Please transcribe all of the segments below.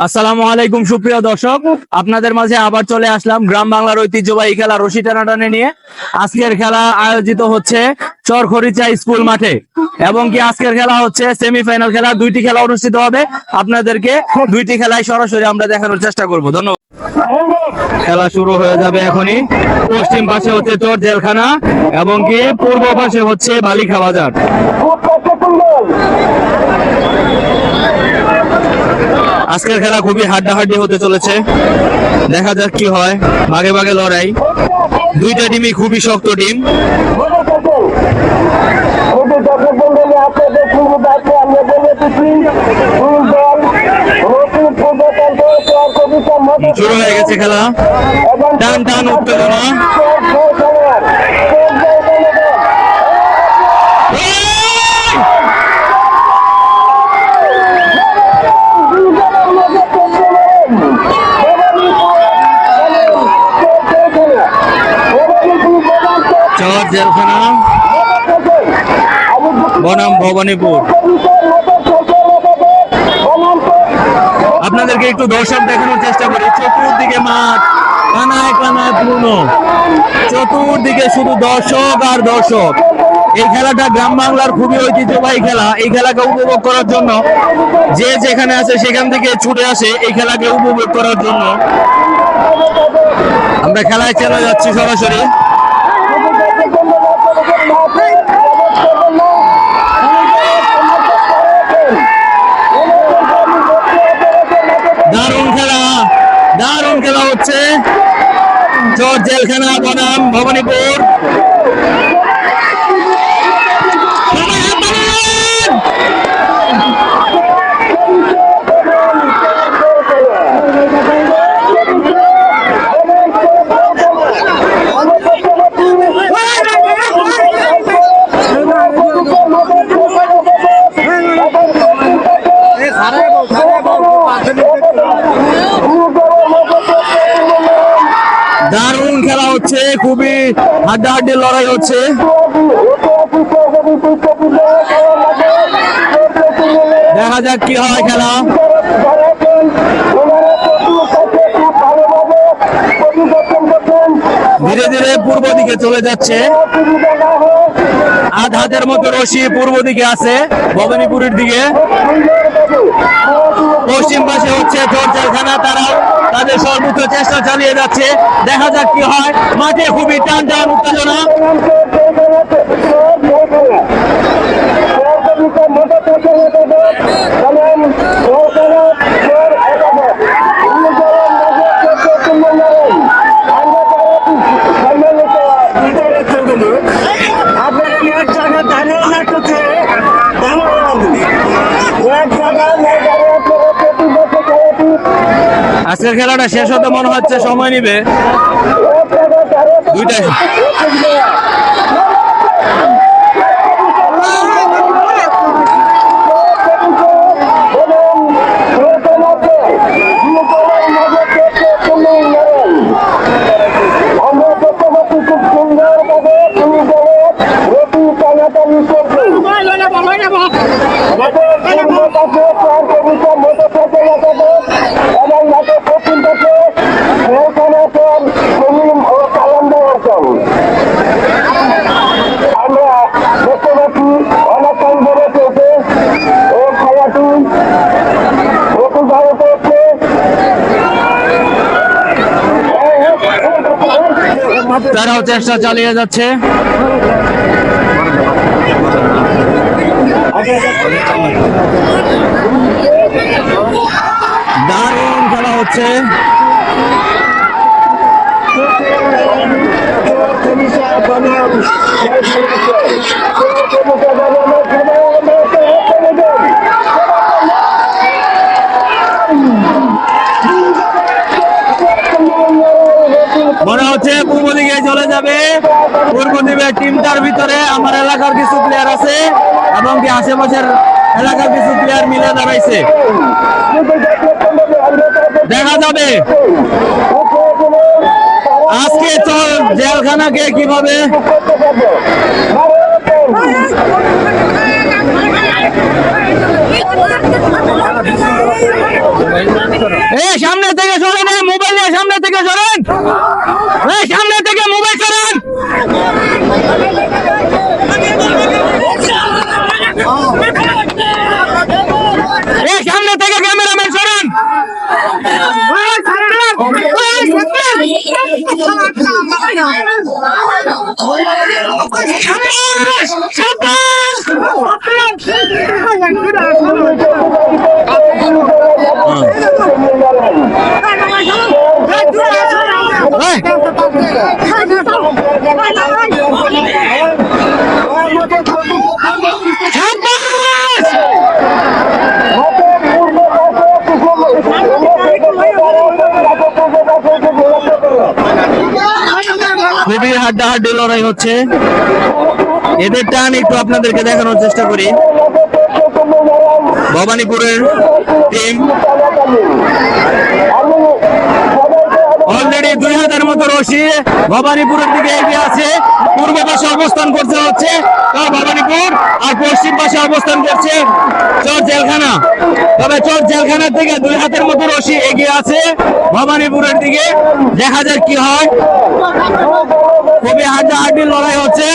আসসালামু আলাইকুম, সুপ্রিয় দর্শক। আপনাদের মাঝে আবার চলে আসলাম গ্রাম বাংলার ঐতিহ্যবাহী খেলা রশি টানাটানি নিয়ে। আজকের খেলা আয়োজিত হচ্ছে চরখরিচা স্কুল মাঠে। এবং কি আজকের খেলা হচ্ছে সেমিফাইনাল খেলা, দুইটি খেলা অনুষ্ঠিত হবে। আপনাদেরকে দুইটি খেলায় সরাসরি আমরা দেখানোর চেষ্টা করব। ধন্যবাদ। খেলা শুরু হয়ে যাবে এখনই। পশ্চিম পাশে হচ্ছে চর জেলখানা, এবং কি পূর্ব পাশে হচ্ছে বালিখা বাজার আজকের খেলা খুবই হাড্ডাহাড্ডি হতে চলেছে। দেখা যাক কি হয়। ভাগে ভাগে লড়াই। দুইটা টিমই খুবই শক্ত টিম। শুরু হয়ে গেছে খেলা। টান টান, উত্তেজনা চর জেলখানা বনাম ভবানীপুর আপনাদেরকে একটু দর্শক দেখানোর চেষ্টা করি। চতুর্দিকে মাঠ, কানায় কানায় পূর্ণ। চতুর্দিকে শুধু দর্শক আর দর্শক। এই খেলাটা গ্রাম বাংলার খুবই ঐতিহ্যবাহী খেলা। এই খেলাকে উপভোগ করার জন্য যে যেখানে আছে সেখান থেকে ছুটে আসে এই খেলাকে উপভোগ করার জন্য। আমরা খেলায় চলে যাচ্ছি সরাসরি দারুণ খেলা দারুণ খেলা হচ্ছে। চর জেলখানা বনাম ভবানীপুর। দারুণ খেলা হচ্ছে, খুবই হাড্ডাহাড্ডি লড়াই হচ্ছে। দেখা যাক কি হয় খেলা। ধীরে ধীরে পূর্ব দিকে চলে যাচ্ছে। আধ হাতের মতো রশি পূর্ব দিকে আছে ভবানীপুরের দিকে। পশ্চিম পাশে হচ্ছে চরচালখানা তারা তাদের সর্বোচ্চ চেষ্টা চালিয়ে যাচ্ছে। দেখা যাক কি হয়। মাঠে খুবই টান টান উত্তেজনা। আজকের খেলাটা শেষ হতে মনে হচ্ছে সময় নিবে। দুইটাই আমরা দেখতে পাচ্ছি খুব সুন্দর ভাবে তুমি বলে রুটি টানাটানি করছে এবং নাটক পশ্চিম থেকে সেখানে সলিম ও কালান্দার অঞ্চল আমরা দেখতে পাচ্ছি অনেকক্ষণ ধরে চলছে এই খেলাটি প্রচুরভাবে চলছে তারাও চেষ্টা চালিয়ে যাচ্ছে। দারুণ খেলা হচ্ছে। মনে হচ্ছে দিকে চলে যাবে। পূর্ব দিকে টিমটার ভিতরে আমার এলাকার কিছু প্লেয়ার আছে এবং কি আশেপাশের এলাকার কিছু প্লেয়ার মিলে দাঁড়াইছে। দেখা যাবে। আজকে চল জেলখানাকে কীভাবে? সামনে থেকে সরেন মোবাইল নিয়ে সামনে থেকে সরেন সামনে থেকে মোবাইল সরেন এই সামনে থেকে ক্যামেরাম্যান সরেন এই, হাড্ডাহাড্ডি লড়াই হচ্ছে। এদের টান একটু আপনাদেরকে দেখানোর চেষ্টা করি। ভবানীপুরের টিম অলরেডি দুই হাজার মতো রশি ভবানীপুরের দিকে এগিয়ে আছে। পূর্ব পাশে অবস্থান করতে হচ্ছে। ভবানীপুর পশ্চিম পাশে অবস্থান করছে চর জেলখানা। তবে চর জেলখানার থেকে দুই হাতের মতো রশি এগিয়ে আছে ভবানীপুরের দিকে। দেখা যাক কি হয়। খুবই হাড্ডাহাড্ডি লড়াই হচ্ছে।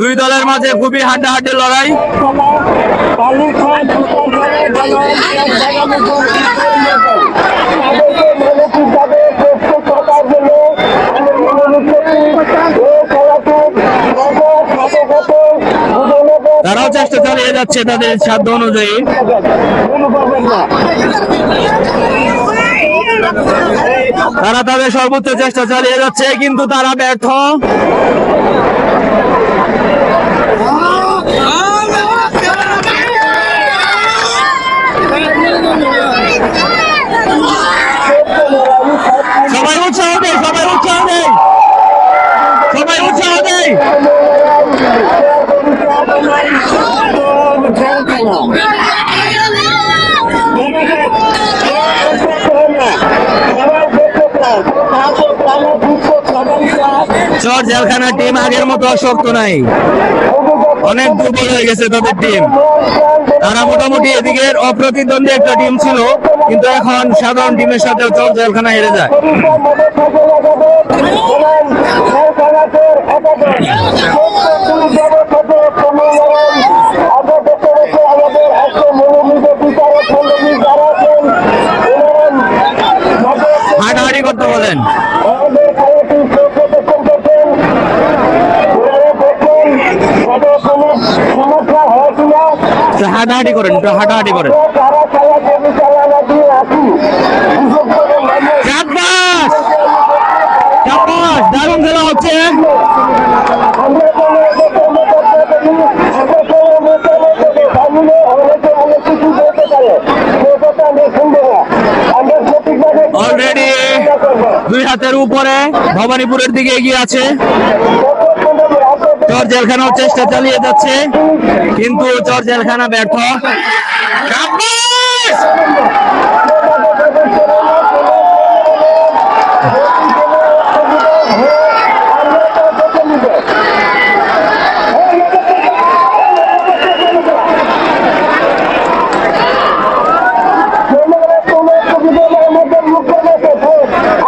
দুই দলের মাঝে খুবই হাড্ডাহাড্ডি লড়াই। যাচ্ছে তাদের সাধ্য অনুযায়ী। তারা তাদের সর্বোচ্চ চেষ্টা চালিয়ে যাচ্ছে কিন্তু তারা ব্যর্থ। চর জেলখানার টিম আগের মতো শক্ত নাই। অনেক দুর্বল হয়ে গেছে তাদের টিম তারা মোটামুটি এদিকের অপ্রতিদ্বন্দ্বী একটা টিম ছিল, কিন্তু এখন সাধারণ টিমের সাথে চর জেলখানা হেরে যায়। হাঁটাহাঁটি করতে বলেন। একটু হাঁটাহাঁটি করেন, একটু হাঁটাহাঁটি করেন। দারুণ খেলা হচ্ছে। অলরেডি দুই হাতের উপরে ভবানীপুরের দিকে এগিয়ে আছে। চর জেলখানার চেষ্টা চালিয়ে যাচ্ছে কিন্তু চর জেলখানা ব্যর্থ চাপাস!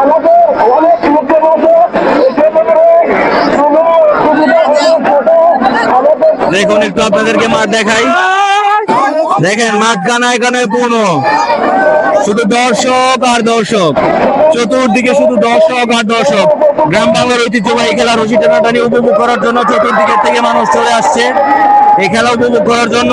আমাদের অনেক মুখে বসে আমাদের দেখুন একটু আপনাদেরকে মাঠ দেখাই। দেখেন মাঠ কানায় কানায় পূর্ণ। শুধু দর্শক আর দর্শক। চতুর্দিকে শুধু দর্শক আর দর্শক। গ্রাম বাংলার ঐতিহ্যবাহী খেলা রশি টানাটানি উপভোগ করার জন্য চতুর্দিকের থেকে মানুষ চলে আসছে। এই খেলা উপভোগ করার জন্য।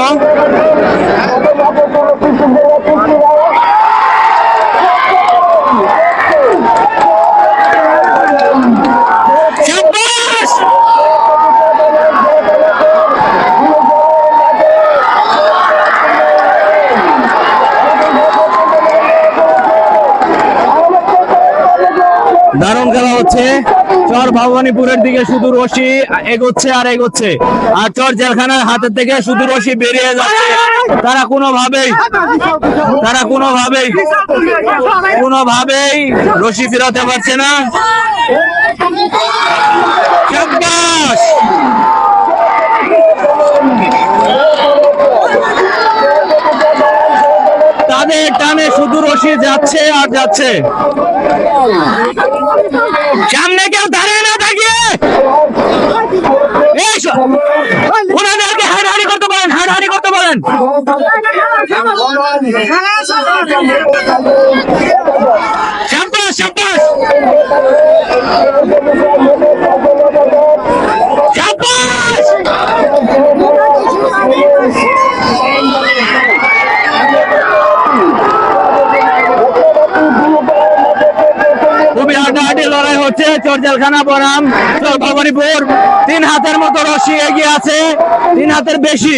খেলা হচ্ছে। চর ভবানীপুরের দিকে শুধু রশি এগোচ্ছে আর এগোচ্ছে। আর চর জেলখানার হাতের থেকে শুধু রশি বেরিয়ে যাচ্ছে। তারা কোনোভাবেই তারা কোনোভাবেই কোনোভাবেই রশি ফেরাতে পারছে না। তাদের টানে শুধু রশি যাচ্ছে আর যাচ্ছে। সামনে কেউ দাঁড়িয়ে না থাকিয়ে ওনাদেরকে করতে হচ্ছে চরজালখানা বনাম চর ভবানীপুর তিন হাতের মতো রশি এগিয়ে আছে, তিন হাতের বেশি।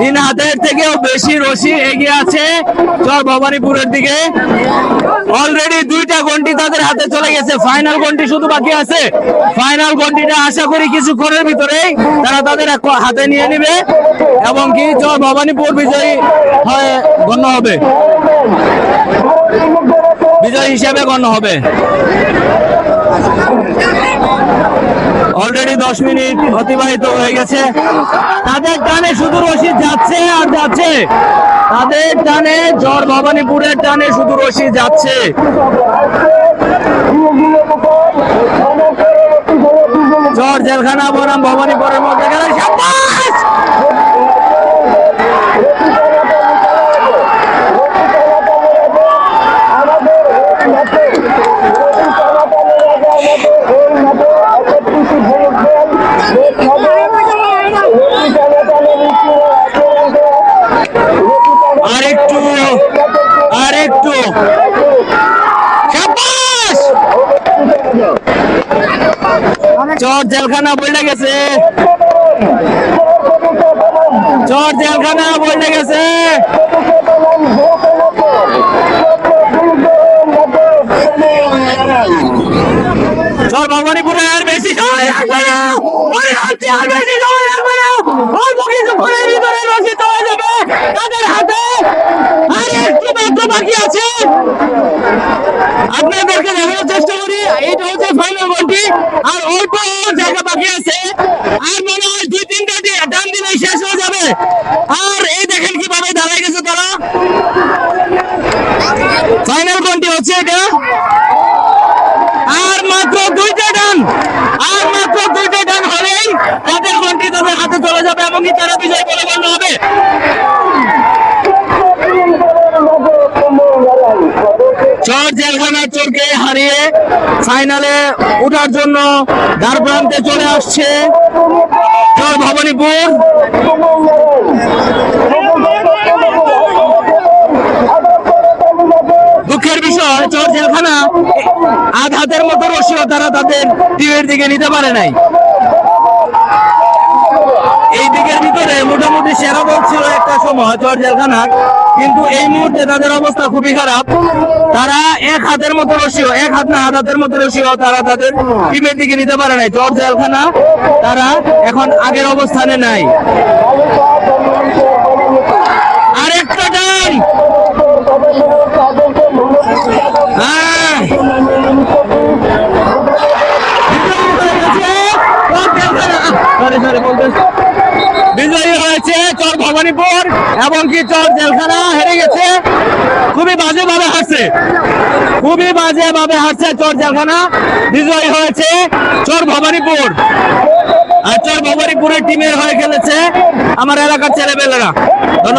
তিন হাতের থেকেও বেশি রশি এগিয়ে আছে চর ভবানীপুরের দিকে। অলরেডি দুইটা গন্টি তাদের হাতে চলে গেছে। ফাইনাল গন্টি শুধু বাকি আছে। ফাইনাল গন্টিটা আশা করি কিছু কিছুক্ষণের ভিতরেই তারা তাদের হাতে নিয়ে নেবে এবং কি চর ভবানীপুর বিজয়ী হয়ে গণ্য হবে। বিজয় হিসেবে গণ্য হবে। অলরেডি দশ মিনিট অতিবাহিত হয়ে গেছে। তাদের টানে শুধু রশিদ যাচ্ছে আর যাচ্ছে। তাদের টানে জ্বর ভবানীপুরের টানে শুধু রশিদ যাচ্ছে। জ্বর জেলখানা বনাম ভবানীপুরের মধ্যে গেলে সাব্বাস! আর একটু আর একটু সাব্বাস! চর জেলখানা বলে গেছে। চর জেলখানা বলে গেছে। চর ভবানীপুরে আর বেশি সময় আর বেশি সময় তাদের হাতে আর একটু মাত্র বাকি আছে আপনাদেরকে দেখানোর চেষ্টা করি এটা হচ্ছে ফাইনাল গন্টি আর অল্প জায়গা বাকি আছে। আর মনে হয় দুই তিনটা ডান দিনে শেষ হয়ে যাবে। আর এই দেখেন কীভাবে দাঁড়ায় গেছে তারা। ফাইনাল গন্টি হচ্ছে এটা। আর মাত্র দুইটা ডান। আর মাত্র দুইটা ডান হলেই তাদের গন্টি তাদের হাতে চলে যাবে এবং তারা বিজয় বলে গণ্য হবে চর জেলখানা চোরকে হারিয়ে ফাইনালে ওঠার জন্য দ্বার প্রান্তে চলে আসছে ভবানীপুর। দুঃখের বিষয় চর জেলখানা। হাতের মতো রশিও তারা তাদের টিমের দিকে নিতে পারে নাই। এই দিকের ভিতরে মোটামুটি সেরা ছিল একটা সময় চর কিন্তু এই মুহূর্তে তাদের অবস্থা খুবই খারাপ। তারা এক হাতের মতো রশিও এক হাত না, হাত হাতের মতো রশিও তারা তাদের টিমের দিকে নিতে পারে নাই। চর জেলখানা, তারা এখন আগের অবস্থানে নাই। বিজয়ী হয়েছে চর ভবানীপুর। এবং কি চর জেলখানা হেরে গেছে। খুবই বাজে ভাবে হারছে। খুবই বাজে ভাবে হারছে চর জেলখানা। বিজয়ী হয়েছে চর ভবানীপুর। আর চর ভবানীপুরের টিমের হয়ে খেলেছে আমার এলাকার ছেলেবেলেরা ধন্যবাদ।